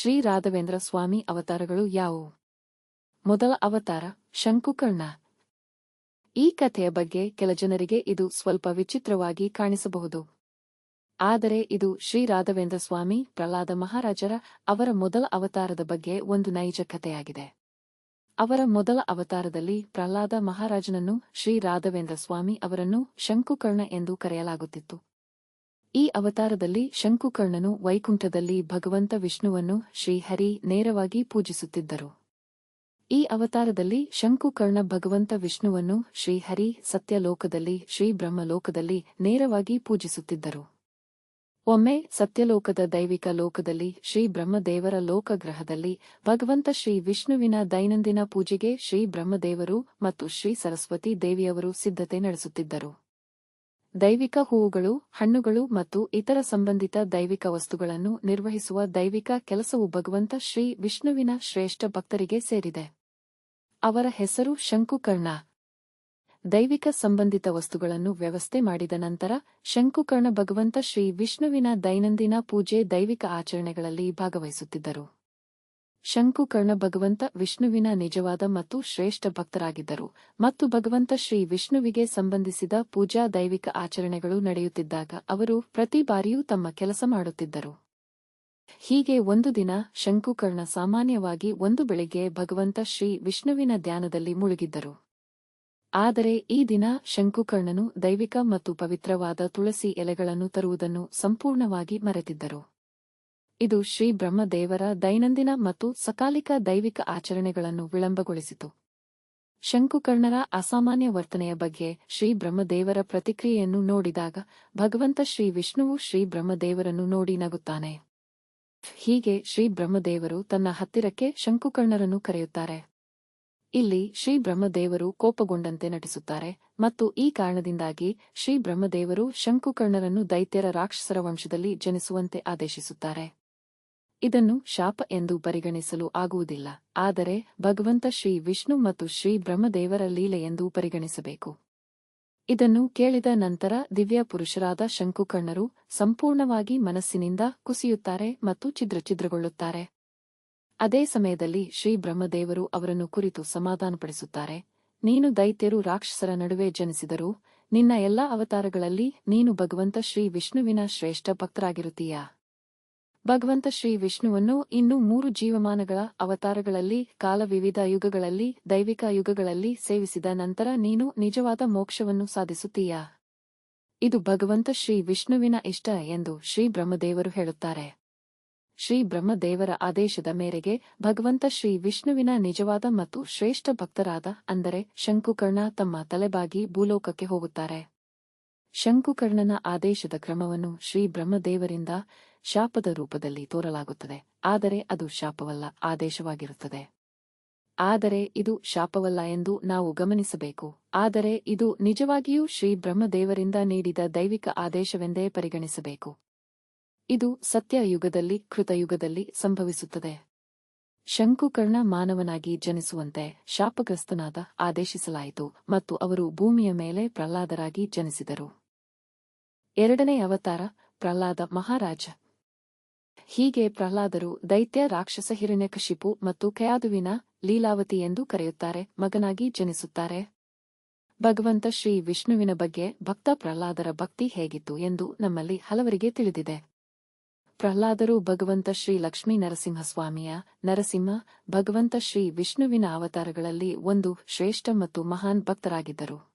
ಶ್ರೀ ರಾಘವೇಂದ್ರ ಸ್ವಾಮಿ ಅವತಾರಗಳು ಯಾವುವು? ಮೊದಲ ಅವತಾರ ಶಂಕುಕರ್ಣ. ಈ ಕಥೆಯ ಬಗ್ಗೆ ಕೆಲ ಜನರಿಗೆ ಇದು ಸ್ವಲ್ಪ ವಿಚಿತ್ರವಾಗಿ ಕಾಣಿಸಬಹುದು. ಆದರೆ ಇದು ಶ್ರೀ ರಾಘವೇಂದ್ರ ಸ್ವಾಮಿ ಪ್ರಹ್ಲಾದ ಮಹಾರಾಜರ ಅವರ ಮೊದಲ ಅವತಾರದ ಬಗ್ಗೆ ಒಂದು ನೈಜ ಕಥೆಯಾಗಿದೆ. ಅವರ ಮೊದಲ ಅವತಾರದಲ್ಲಿ ಪ್ರಹ್ಲಾದ ಮಹಾರಾಜನನ್ನು ಶ್ರೀ ರಾಘವೇಂದ್ರ ಸ್ವಾಮಿ ಅವರನ್ನು ಶಂಕುಕರ್ಣ ಎಂದು ಕರೆಯಲಾಗುತ್ತಿತ್ತು. ಈ ಅವತಾರದಲ್ಲಿ ಶಂಕುಕರ್ಣನು ವೈಕುಂಠದಲ್ಲಿ ಭಗವಂತ ವಿಷ್ಣುವನ್ನು ಶ್ರೀಹರಿ ನೇರವಾಗಿ ಪೂಜಿಸುತ್ತಿದ್ದರು. ಈ ಅವತಾರದಲ್ಲಿ ಶಂಕುಕರ್ಣ ಭಗವಂತ ವಿಷ್ಣುವನ್ನು ಶ್ರೀಹರಿ ಸತ್ಯಲೋಕದಲ್ಲಿ ಶ್ರೀಬ್ರಹ್ಮಲೋಕದಲ್ಲಿ ನೇರವಾಗಿ ಪೂಜಿಸುತ್ತಿದ್ದರು. ಒಮ್ಮೆ ಸತ್ಯಲೋಕದ ದೈವಿಕ ಲೋಕದಲ್ಲಿ ಶ್ರೀ ಬ್ರಹ್ಮದೇವರ ಲೋಕಗ್ರಹದಲ್ಲಿ ಭಗವಂತ ಶ್ರೀ ವಿಷ್ಣುವಿನ ದೈನಂದಿನ ಪೂಜೆಗೆ ಶ್ರೀ ಬ್ರಹ್ಮದೇವರು ಮತ್ತು ಶ್ರೀ ಸರಸ್ವತಿ ದೇವಿಯವರು ಸಿದ್ಧತೆ ನಡೆಸುತ್ತಿದ್ದರು. ದೈವಿಕ ಹೂವುಗಳು, ಹಣ್ಣುಗಳು ಮತ್ತು ಇತರ ಸಂಬಂಧಿತ ದೈವಿಕ ವಸ್ತುಗಳನ್ನು ನಿರ್ವಹಿಸುವ ದೈವಿಕ ಕೆಲಸವು ಭಗವಂತ ಶ್ರೀ ವಿಷ್ಣುವಿನ ಶ್ರೇಷ್ಠ ಭಕ್ತರಿಗೆ ಸೇರಿದೆ. ಅವರ ಹೆಸರು ಶಂಕುಕರ್ಣ. ದೈವಿಕ ಸಂಬಂಧಿತ ವಸ್ತುಗಳನ್ನು ವ್ಯವಸ್ಥೆ ಮಾಡಿದ ನಂತರ ಶಂಕುಕರ್ಣ ಭಗವಂತ ಶ್ರೀ ವಿಷ್ಣುವಿನ ದೈನಂದಿನ ಪೂಜೆ ದೈವಿಕ ಆಚರಣೆಗಳಲ್ಲಿ ಭಾಗವಹಿಸುತ್ತಿದ್ದರು. ಶಂಕುಕರ್ಣ ಭಗವಂತ ವಿಷ್ಣುವಿನ ನಿಜವಾದ ಮತ್ತು ಶ್ರೇಷ್ಠ ಭಕ್ತರಾಗಿದ್ದರು ಮತ್ತು ಭಗವಂತ ಶ್ರೀ ವಿಷ್ಣುವಿಗೆ ಸಂಬಂಧಿಸಿದ ಪೂಜಾ ದೈವಿಕ ಆಚರಣೆಗಳು ನಡೆಯುತ್ತಿದ್ದಾಗ ಅವರು ಪ್ರತಿ ಬಾರಿಯೂ ತಮ್ಮ ಕೆಲಸ ಮಾಡುತ್ತಿದ್ದರು. ಹೀಗೆ ಒಂದು ದಿನ ಶಂಕುಕರ್ಣ ಸಾಮಾನ್ಯವಾಗಿ ಒಂದು ಬೆಳಿಗ್ಗೆ ಭಗವಂತ ಶ್ರೀ ವಿಷ್ಣುವಿನ ಧ್ಯಾನದಲ್ಲಿ ಮುಳುಗಿದ್ದರು. ಆದರೆ ಈ ದಿನ ಶಂಕುಕರ್ಣನು ದೈವಿಕ ಮತ್ತು ಪವಿತ್ರವಾದ ತುಳಸಿ ಎಲೆಗಳನ್ನು ತರುವುದನ್ನು ಸಂಪೂರ್ಣವಾಗಿ ಮರೆತಿದ್ದರು. ಇದು ಶ್ರೀ ಬ್ರಹ್ಮದೇವರ ದೈನಂದಿನ ಮತ್ತು ಸಕಾಲಿಕ ದೈವಿಕ ಆಚರಣೆಗಳನ್ನು ವಿಳಂಬಗೊಳಿಸಿತು. ಶಂಕುಕರ್ಣರ ಅಸಾಮಾನ್ಯ ವರ್ತನೆಯ ಬಗ್ಗೆ ಶ್ರೀ ಬ್ರಹ್ಮದೇವರ ಪ್ರತಿಕ್ರಿಯೆಯನ್ನು ನೋಡಿದಾಗ ಭಗವಂತ ಶ್ರೀ ವಿಷ್ಣುವು ಶ್ರೀ ಬ್ರಹ್ಮದೇವರನ್ನು ನೋಡಿ ನಗುತ್ತಾನೆ. ಹೀಗೆ ಶ್ರೀ ಬ್ರಹ್ಮದೇವರು ತನ್ನ ಹತ್ತಿರಕ್ಕೆ ಶಂಕುಕರ್ಣರನ್ನು ಕರೆಯುತ್ತಾರೆ. ಇಲ್ಲಿ ಶ್ರೀ ಬ್ರಹ್ಮದೇವರು ಕೋಪಗೊಂಡಂತೆ ನಟಿಸುತ್ತಾರೆ ಮತ್ತು ಈ ಕಾರಣದಿಂದಾಗಿ ಶ್ರೀ ಬ್ರಹ್ಮದೇವರು ಶಂಕುಕರ್ಣರನ್ನು ದೈತ್ಯರ ರಾಕ್ಷಸರ ವಂಶದಲ್ಲಿ ಜನಿಸುವಂತೆ ಆದೇಶಿಸುತ್ತಾರೆ. ಇದನ್ನು ಶಾಪ ಎಂದು ಪರಿಗಣಿಸಲು ಆಗುವುದಿಲ್ಲ, ಆದರೆ ಭಗವಂತ ಶ್ರೀ ವಿಷ್ಣು ಮತ್ತು ಶ್ರೀ ಬ್ರಹ್ಮದೇವರ ಲೀಲೆ ಎಂದು ಪರಿಗಣಿಸಬೇಕು. ಇದನ್ನು ಕೇಳಿದ ನಂತರ ದಿವ್ಯ ಪುರುಷರಾದ ಶಂಕುಕರ್ಣರು ಸಂಪೂರ್ಣವಾಗಿ ಮನಸ್ಸಿನಿಂದ ಕುಸಿಯುತ್ತಾರೆ ಮತ್ತು ಛಿದ್ರಛಿದ್ರಗೊಳ್ಳುತ್ತಾರೆ. ಅದೇ ಸಮಯದಲ್ಲಿ ಶ್ರೀ ಬ್ರಹ್ಮದೇವರು ಅವರನ್ನು ಕುರಿತು ಸಮಾಧಾನಪಡಿಸುತ್ತಾರೆ, ನೀನು ದೈತ್ಯರು ರಾಕ್ಷಸರ ನಡುವೆ ಜನಿಸಿದರೂ ನಿನ್ನ ಎಲ್ಲಾ ಅವತಾರಗಳಲ್ಲಿ ನೀನು ಭಗವಂತ ಶ್ರೀ ವಿಷ್ಣುವಿನ ಶ್ರೇಷ್ಠ ಭಕ್ತರಾಗಿರುತ್ತೀಯಾ? ಭಗವಂತ ಶ್ರೀ ವಿಷ್ಣುವನ್ನು ಇನ್ನೂ ಮೂರು ಜೀವಮಾನಗಳ ಅವತಾರಗಳಲ್ಲಿ, ಕಾಲ ವಿವಿಧ ಯುಗಗಳಲ್ಲಿ, ದೈವಿಕ ಯುಗಗಳಲ್ಲಿ ಸೇವಿಸಿದ ನಂತರ ನೀನು ನಿಜವಾದ ಮೋಕ್ಷವನ್ನು ಸಾಧಿಸುತ್ತೀಯಾ? ಇದು ಭಗವಂತ ಶ್ರೀ ವಿಷ್ಣುವಿನ ಇಷ್ಟ ಎಂದು ಶ್ರೀ ಬ್ರಹ್ಮದೇವರು ಹೇಳುತ್ತಾರೆ. ಶ್ರೀ ಬ್ರಹ್ಮದೇವರ ಆದೇಶದ ಮೇರೆಗೆ ಭಗವಂತ ಶ್ರೀ ವಿಷ್ಣುವಿನ ನಿಜವಾದ ಮತ್ತು ಶ್ರೇಷ್ಠ ಭಕ್ತರಾದ ಅಂದರೆ ಶಂಕುಕರ್ಣ ತಮ್ಮ ತಲೆಬಾಗಿ ಭೂಲೋಕಕ್ಕೆ ಹೋಗುತ್ತಾರೆ. ಶಂಕುಕರ್ಣನ ಆದೇಶದ ಕ್ರಮವನ್ನು ಶ್ರೀ ಬ್ರಹ್ಮದೇವರಿಂದ ಶಾಪದ ರೂಪದಲ್ಲಿ ತೋರಲಾಗುತ್ತದೆ. ಆದರೆ ಅದು ಶಾಪವಲ್ಲ, ಆದೇಶವಾಗಿರುತ್ತದೆ. ಆದರೆ ಇದು ಶಾಪವಲ್ಲ ಎಂದು ನಾವು ಗಮನಿಸಬೇಕು. ಆದರೆ ಇದು ನಿಜವಾಗಿಯೂ ಶ್ರೀ ಬ್ರಹ್ಮದೇವರಿಂದ ನೀಡಿದ ದೈವಿಕ ಆದೇಶವೆಂದೇ ಪರಿಗಣಿಸಬೇಕು. ಇದು ಸತ್ಯಯುಗದಲ್ಲಿ, ಕೃತಯುಗದಲ್ಲಿ ಸಂಭವಿಸುತ್ತದೆ. ಶಂಕುಕರ್ಣ ಮಾನವನಾಗಿ ಜನಿಸುವಂತೆ ಶಾಪಗ್ರಸ್ತನಾದ ಆದೇಶಿಸಲಾಯಿತು ಮತ್ತು ಅವರು ಭೂಮಿಯ ಮೇಲೆ ಪ್ರಹ್ಲಾದರಾಗಿ ಜನಿಸಿದರು. ಎರಡನೇ ಅವತಾರ ಪ್ರಹ್ಲಾದ ಮಹಾರಾಜ. ಹೀಗೆ ಪ್ರಹ್ಲಾದರು ದೈತ್ಯ, ರಾಕ್ಷಸ, ಹಿರಣ್ಯಕಶಿಪು ಮತ್ತು ಕಯಾದುವಿನ ಲೀಲಾವತಿ ಎಂದು ಕರೆಯುತ್ತಾರೆ, ಮಗನಾಗಿ ಜನಿಸುತ್ತಾರೆ. ಭಗವಂತ ಶ್ರೀ ವಿಷ್ಣುವಿನ ಬಗ್ಗೆ ಭಕ್ತ ಪ್ರಹ್ಲಾದರ ಭಕ್ತಿ ಹೇಗಿತ್ತು ಎಂದು ನಮ್ಮಲ್ಲಿ ಹಲವರಿಗೆ ತಿಳಿದಿದೆ. ಪ್ರಹ್ಲಾದರು ಭಗವಂತ ಶ್ರೀ ಲಕ್ಷ್ಮೀ ನರಸಿಂಹಸ್ವಾಮಿಯ ನರಸಿಂಹ, ಭಗವಂತ ಶ್ರೀ ವಿಷ್ಣುವಿನ ಅವತಾರಗಳಲ್ಲಿ ಒಂದು ಶ್ರೇಷ್ಠ ಮತ್ತು ಮಹಾನ್ ಭಕ್ತರಾಗಿದ್ದರು.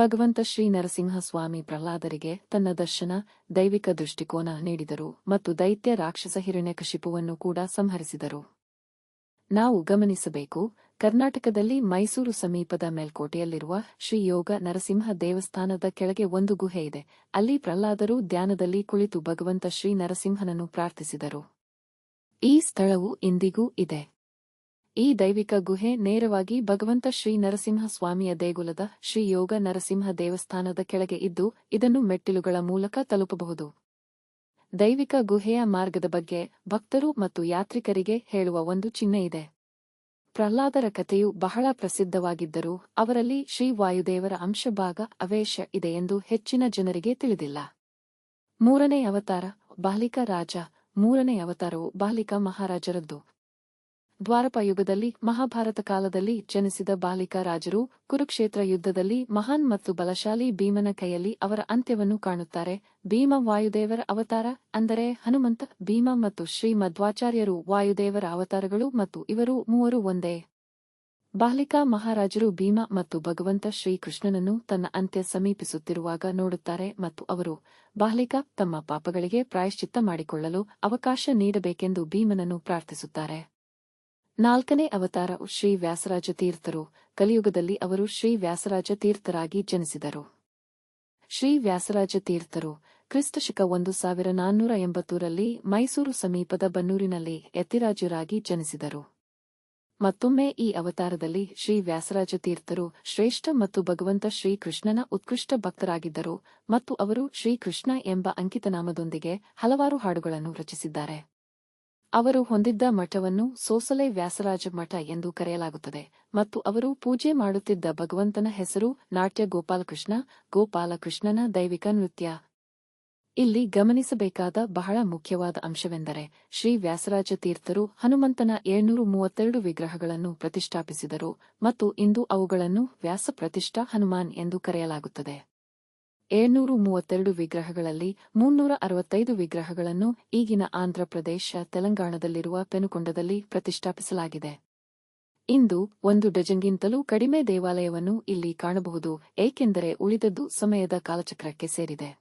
ಭಗವಂತ ಶ್ರೀ ನರಸಿಂಹಸ್ವಾಮಿ ಪ್ರಹ್ಲಾದರಿಗೆ ತನ್ನ ದರ್ಶನ, ದೈವಿಕ ದೃಷ್ಟಿಕೋನ ನೀಡಿದರು ಮತ್ತು ದೈತ್ಯ ರಾಕ್ಷಸ ಹಿರಣ್ಯಕಶಿಪುವನ್ನು ಕೂಡ ಸಂಹರಿಸಿದರು. ನಾವು ಗಮನಿಸಬೇಕು, ಕರ್ನಾಟಕದಲ್ಲಿ ಮೈಸೂರು ಸಮೀಪದ ಮೇಲ್ಕೋಟೆಯಲ್ಲಿರುವ ಶ್ರೀ ಯೋಗ ನರಸಿಂಹ ದೇವಸ್ಥಾನದ ಕೆಳಗೆ ಒಂದು ಗುಹೆ ಇದೆ. ಅಲ್ಲಿ ಪ್ರಹ್ಲಾದರು ಧ್ಯಾನದಲ್ಲಿ ಕುಳಿತು ಭಗವಂತ ಶ್ರೀ ನರಸಿಂಹನನ್ನು ಪ್ರಾರ್ಥಿಸಿದರು. ಈ ಸ್ಥಳವು ಇಂದಿಗೂ ಇದೆ. ಈ ದೈವಿಕ ಗುಹೆ ನೇರವಾಗಿ ಭಗವಂತ ಶ್ರೀ ನರಸಿಂಹ ಸ್ವಾಮಿಯ ದೇಗುಲದ ಶ್ರೀ ಯೋಗ ನರಸಿಂಹ ದೇವಸ್ಥಾನದ ಕೆಳಗೆ ಇದ್ದು, ಇದನ್ನು ಮೆಟ್ಟಿಲುಗಳ ಮೂಲಕ ತಲುಪಬಹುದು. ದೈವಿಕ ಗುಹೆಯ ಮಾರ್ಗದ ಬಗ್ಗೆ ಭಕ್ತರು ಮತ್ತು ಯಾತ್ರಿಕರಿಗೆ ಹೇಳುವ ಒಂದು ಚಿಹ್ನೆ ಇದೆ. ಪ್ರಹ್ಲಾದರ ಕಥೆಯು ಬಹಳ ಪ್ರಸಿದ್ಧವಾಗಿದ್ದರೂ, ಅವರಲ್ಲಿ ಶ್ರೀ ವಾಯುದೇವರ ಅಂಶಭಾಗ ಅವೇಶ ಇದೆ ಎಂದು ಹೆಚ್ಚಿನ ಜನರಿಗೆ ತಿಳಿದಿಲ್ಲ. ಮೂರನೇ ಅವತಾರ ಬಾಲಿಕ ರಾಜ, ಮೂರನೇ ಅವತಾರವು ಬಾಲಿಕ ಮಹಾರಾಜರದ್ದು. ದ್ವಾರಪ ಯುಗದಲ್ಲಿ ಮಹಾಭಾರತ ಕಾಲದಲ್ಲಿ ಜನಿಸಿದ ಬಾಲಿಕಾ ರಾಜರು ಕುರುಕ್ಷೇತ್ರ ಯುದ್ಧದಲ್ಲಿ ಮಹಾನ್ ಮತ್ತು ಬಲಶಾಲಿ ಭೀಮನ ಕೈಯಲ್ಲಿ ಅವರ ಅಂತ್ಯವನ್ನು ಕಾಣುತ್ತಾರೆ. ಭೀಮ ವಾಯುದೇವರ ಅವತಾರ, ಅಂದರೆ ಹನುಮಂತ, ಭೀಮ ಮತ್ತು ಶ್ರೀ ಮಧ್ವಾಚಾರ್ಯರು ವಾಯುದೇವರ ಅವತಾರಗಳು ಮತ್ತು ಇವರು ಮೂವರು ಒಂದೇ. ಬಾಲಿಕಾ ಮಹಾರಾಜರು ಭೀಮ ಮತ್ತು ಭಗವಂತ ಶ್ರೀಕೃಷ್ಣನನ್ನು ತನ್ನ ಅಂತ್ಯ ಸಮೀಪಿಸುತ್ತಿರುವಾಗ ನೋಡುತ್ತಾರೆ ಮತ್ತು ಅವರು ಬಾಲಿಕಾ ತಮ್ಮ ಪಾಪಗಳಿಗೆ ಪ್ರಾಯಶ್ಚಿತ್ತ ಮಾಡಿಕೊಳ್ಳಲು ಅವಕಾಶ ನೀಡಬೇಕೆಂದು ಭೀಮನನ್ನು ಪ್ರಾರ್ಥಿಸುತ್ತಾರೆ. ನಾಲ್ಕನೇ ಅವತಾರ ಶ್ರೀ ವ್ಯಾಸರಾಜ ತೀರ್ಥರು. ಕಲಿಯುಗದಲ್ಲಿ ಅವರು ಶ್ರೀ ವ್ಯಾಸರಾಜ ತೀರ್ಥರಾಗಿ ಜನಿಸಿದರು. ಶ್ರೀ ವ್ಯಾಸರಾಜ ತೀರ್ಥರು ಕ್ರಿಸ್ತಶಕ ಒಂದು ಸಾವಿರ ನಾನ್ನೂರ ಎಂಬತ್ತೂರಲ್ಲಿ ಮೈಸೂರು ಸಮೀಪದ ಬನ್ನೂರಿನಲ್ಲಿ ಯತಿರಾಜರಾಗಿ ಜನಿಸಿದರು. ಮತ್ತೊಮ್ಮೆ ಈ ಅವತಾರದಲ್ಲಿ ಶ್ರೀ ವ್ಯಾಸರಾಜ ತೀರ್ಥರು ಶ್ರೇಷ್ಠ ಮತ್ತು ಭಗವಂತ ಶ್ರೀಕೃಷ್ಣನ ಉತ್ಕೃಷ್ಟ ಭಕ್ತರಾಗಿದ್ದರು ಮತ್ತು ಅವರು ಶ್ರೀಕೃಷ್ಣ ಎಂಬ ಅಂಕಿತನಾಮದೊಂದಿಗೆ ಹಲವಾರು ಹಾಡುಗಳನ್ನು ರಚಿಸಿದ್ದಾರೆ. ಅವರು ಹೊಂದಿದ್ದ ಮಠವನ್ನು ಸೋಸಲೆ ವ್ಯಾಸರಾಜ ಮಠ ಎಂದು ಕರೆಯಲಾಗುತ್ತದೆ ಮತ್ತು ಅವರು ಪೂಜೆ ಮಾಡುತ್ತಿದ್ದ ಭಗವಂತನ ಹೆಸರು ನಾಟ್ಯ ಗೋಪಾಲಕೃಷ್ಣ, ಗೋಪಾಲಕೃಷ್ಣನ ದೈವಿಕ ನೃತ್ಯ. ಇಲ್ಲಿ ಗಮನಿಸಬೇಕಾದ ಬಹಳ ಮುಖ್ಯವಾದ ಅಂಶವೆಂದರೆ ಶ್ರೀ ವ್ಯಾಸರಾಜ ತೀರ್ಥರು ಹನುಮಂತನ ಏಳ್ನೂರು ಮೂವತ್ತೆರಡು ವಿಗ್ರಹಗಳನ್ನು ಪ್ರತಿಷ್ಠಾಪಿಸಿದರು ಮತ್ತು ಇಂದು ಅವುಗಳನ್ನು ವ್ಯಾಸ ಪ್ರತಿಷ್ಠಾ ಹನುಮಾನ್ ಎಂದು ಕರೆಯಲಾಗುತ್ತದೆ. ಏಳ್ನೂರು ಮೂವತ್ತೆರಡು ವಿಗ್ರಹಗಳಲ್ಲಿ ಮುನ್ನೂರ ಅರವತ್ತೈದು ವಿಗ್ರಹಗಳನ್ನು ಈಗಿನ ಆಂಧ್ರಪ್ರದೇಶ ತೆಲಂಗಾಣದಲ್ಲಿರುವ ಪೆನುಕೊಂಡದಲ್ಲಿ ಪ್ರತಿಷ್ಠಾಪಿಸಲಾಗಿದೆ. ಇಂದು ಒಂದು ಡಜನ್ಗಿಂತಲೂ ಕಡಿಮೆ ದೇವಾಲಯವನ್ನು ಇಲ್ಲಿ ಕಾಣಬಹುದು, ಏಕೆಂದರೆ ಉಳಿದದ್ದು ಸಮಯದ ಕಾಲಚಕ್ರಕ್ಕೆ ಸೇರಿದೆ.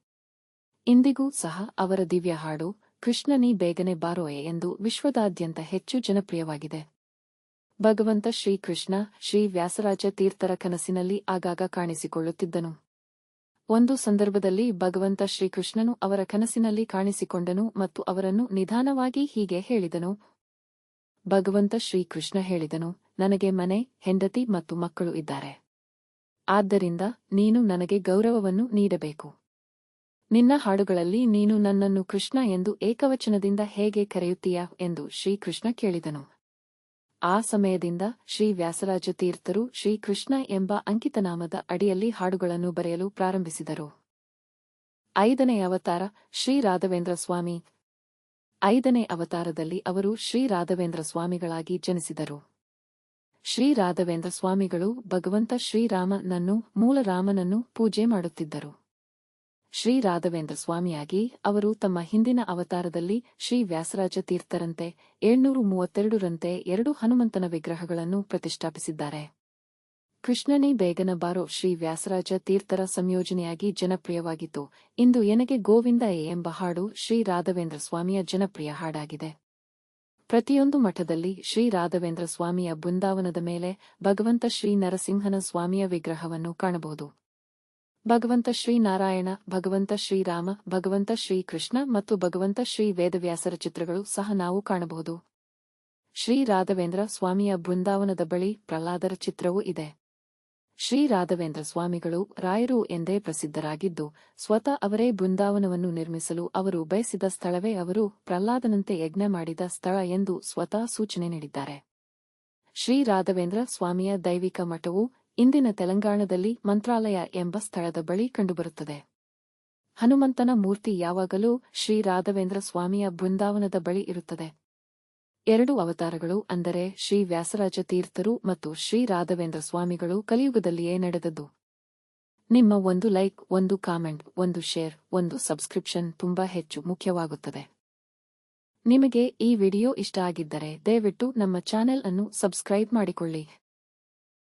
ಇಂದಿಗೂ ಸಹ ಅವರ ದಿವ್ಯ ಹಾಡು, ಕೃಷ್ಣನಿ ಬೇಗನೆ ಬಾರೋಯೆ ಎಂದು ವಿಶ್ವದಾದ್ಯಂತ ಹೆಚ್ಚು ಜನಪ್ರಿಯವಾಗಿದೆ. ಭಗವಂತ ಶ್ರೀಕೃಷ್ಣ ಶ್ರೀ ವ್ಯಾಸರಾಜ ತೀರ್ಥರ ಕನಸಿನಲ್ಲಿ ಆಗಾಗ ಕಾಣಿಸಿಕೊಳ್ಳುತ್ತಿದ್ದನು. ಒಂದು ಸಂದರ್ಭದಲ್ಲಿ ಭಗವಂತ ಶ್ರೀಕೃಷ್ಣನು ಅವರ ಕನಸಿನಲ್ಲಿ ಕಾಣಿಸಿಕೊಂಡನು ಮತ್ತು ಅವರನ್ನು ನಿಧಾನವಾಗಿ ಹೀಗೆ ಹೇಳಿದನು. ಭಗವಂತ ಶ್ರೀಕೃಷ್ಣ ಹೇಳಿದನು, ನನಗೆ ಮನೆ, ಹೆಂಡತಿ ಮತ್ತು ಮಕ್ಕಳು ಇದ್ದಾರೆ. ಆದ್ದರಿಂದ ನೀನು ನನಗೆ ಗೌರವವನ್ನು ನೀಡಬೇಕು. ನಿನ್ನ ಹಾಡುಗಳಲ್ಲಿ ನೀನು ನನ್ನನ್ನು ಕೃಷ್ಣ ಎಂದು ಏಕವಚನದಿಂದ ಹೇಗೆ ಕರೆಯುತ್ತೀಯಾ? ಎಂದು ಶ್ರೀಕೃಷ್ಣ ಕೇಳಿದನು. ಆ ಸಮಯದಿಂದ ಶ್ರೀ ವ್ಯಾಸರಾಜ ತೀರ್ಥರು ಶ್ರೀಕೃಷ್ಣ ಎಂಬ ಅಂಕಿತನಾಮದ ಅಡಿಯಲ್ಲಿ ಹಾಡುಗಳನ್ನು ಬರೆಯಲು ಪ್ರಾರಂಭಿಸಿದರು. ಐದನೇ ಅವತಾರ ಶ್ರೀ ರಾಘವೇಂದ್ರ ಸ್ವಾಮಿ. ಐದನೇ ಅವತಾರದಲ್ಲಿ ಅವರು ಶ್ರೀ ರಾಘವೇಂದ್ರ ಸ್ವಾಮಿಗಳಾಗಿ ಜನಿಸಿದರು. ಶ್ರೀ ರಾಘವೇಂದ್ರ ಸ್ವಾಮಿಗಳು ಭಗವಂತ ಶ್ರೀರಾಮನನ್ನು ಮೂಲ ರಾಮನನ್ನು ಪೂಜೆ ಮಾಡುತ್ತಿದ್ದರು. ಶ್ರೀ ರಾಘವೇಂದ್ರ ಸ್ವಾಮಿಯಾಗಿ ಅವರು ತಮ್ಮ ಹಿಂದಿನ ಅವತಾರದಲ್ಲಿ ಶ್ರೀ ವ್ಯಾಸರಾಜ ತೀರ್ಥರಂತೆ ಏಳ್ನೂರು ಮೂವತ್ತೆರಡರಂತೆ ಎರಡು ಹನುಮಂತನ ವಿಗ್ರಹಗಳನ್ನು ಪ್ರತಿಷ್ಠಾಪಿಸಿದ್ದಾರೆ. ಕೃಷ್ಣನೇ ಬೇಗನ ಬಾರೋ ಶ್ರೀ ವ್ಯಾಸರಾಜ ತೀರ್ಥರ ಸಂಯೋಜನೆಯಾಗಿ ಜನಪ್ರಿಯವಾಗಿತ್ತು. ಇಂದು ಎನಗೆ ಗೋವಿಂದ ಎ ಎಂಬ ಹಾಡು ಶ್ರೀ ರಾಘವೇಂದ್ರ ಸ್ವಾಮಿಯ ಜನಪ್ರಿಯ ಹಾಡಾಗಿದೆ. ಪ್ರತಿಯೊಂದು ಮಠದಲ್ಲಿ ಶ್ರೀ ರಾಘವೇಂದ್ರ ಸ್ವಾಮಿಯ ಬೃಂದಾವನದ ಮೇಲೆ ಭಗವಂತ ಶ್ರೀ ನರಸಿಂಹನ ಸ್ವಾಮಿಯ ವಿಗ್ರಹವನ್ನು ಕಾಣಬಹುದು. ಭಗವಂತ ಶ್ರೀ ನಾರಾಯಣ, ಭಗವಂತ ಶ್ರೀರಾಮ ಭಗವಂತ ಶ್ರೀಕೃಷ್ಣ ಮತ್ತು ಭಗವಂತ ಶ್ರೀ ವೇದವ್ಯಾಸರ ಚಿತ್ರಗಳು ಸಹ ನಾವು ಕಾಣಬಹುದು. ಶ್ರೀ ರಾಘವೇಂದ್ರ ಸ್ವಾಮಿಯ ಬೃಂದಾವನದ ಬಳಿ ಪ್ರಹ್ಲಾದರ ಚಿತ್ರವೂ ಇದೆ. ಶ್ರೀ ರಾಘವೇಂದ್ರ ಸ್ವಾಮಿಗಳು ರಾಯರು ಎಂದೇ ಪ್ರಸಿದ್ಧರಾಗಿದ್ದು, ಸ್ವತಃ ಅವರೇ ಬೃಂದಾವನವನ್ನು ನಿರ್ಮಿಸಲು ಅವರು ಬಯಸಿದ ಸ್ಥಳವೇ ಅವರು ಪ್ರಹ್ಲಾದನಂತೆ ಯಜ್ಞ ಮಾಡಿದ ಸ್ಥಳ ಎಂದು ಸ್ವತಃ ಸೂಚನೆ ನೀಡಿದ್ದಾರೆ. ಶ್ರೀ ರಾಘವೇಂದ್ರ ಸ್ವಾಮಿಯ ದೈವಿಕ ಮಠವು ಇಂದಿನ ತೆಲಂಗಾಣದಲ್ಲಿ ಮಂತ್ರಾಲಯ ಎಂಬ ಸ್ಥಳದ ಬಳಿ ಕಂಡುಬರುತ್ತದೆ. ಹನುಮಂತನ ಮೂರ್ತಿ ಯಾವಾಗಲೂ ಶ್ರೀ ರಾಘವೇಂದ್ರ ಸ್ವಾಮಿಯ ಬೃಂದಾವನದ ಬಳಿ ಇರುತ್ತದೆ. ಎರಡು ಅವತಾರಗಳು ಅಂದರೆ ಶ್ರೀ ವ್ಯಾಸರಾಜ ತೀರ್ಥರು ಮತ್ತು ಶ್ರೀ ರಾಘವೇಂದ್ರ ಸ್ವಾಮಿಗಳು ಕಲಿಯುಗದಲ್ಲಿಯೇ ನಡೆದದ್ದು. ನಿಮ್ಮ ಒಂದು ಲೈಕ್, ಒಂದು ಕಾಮೆಂಟ್, ಒಂದು ಶೇರ್, ಒಂದು ಸಬ್ಸ್ಕ್ರಿಪ್ಷನ್ ತುಂಬಾ ಹೆಚ್ಚು ಮುಖ್ಯವಾಗುತ್ತದೆ. ನಿಮಗೆ ಈ ವಿಡಿಯೋ ಇಷ್ಟ ಆಗಿದ್ದರೆ ದಯವಿಟ್ಟು ನಮ್ಮ ಚಾನೆಲ್ ಅನ್ನು ಸಬ್ಸ್ಕ್ರೈಬ್ ಮಾಡಿಕೊಳ್ಳಿ.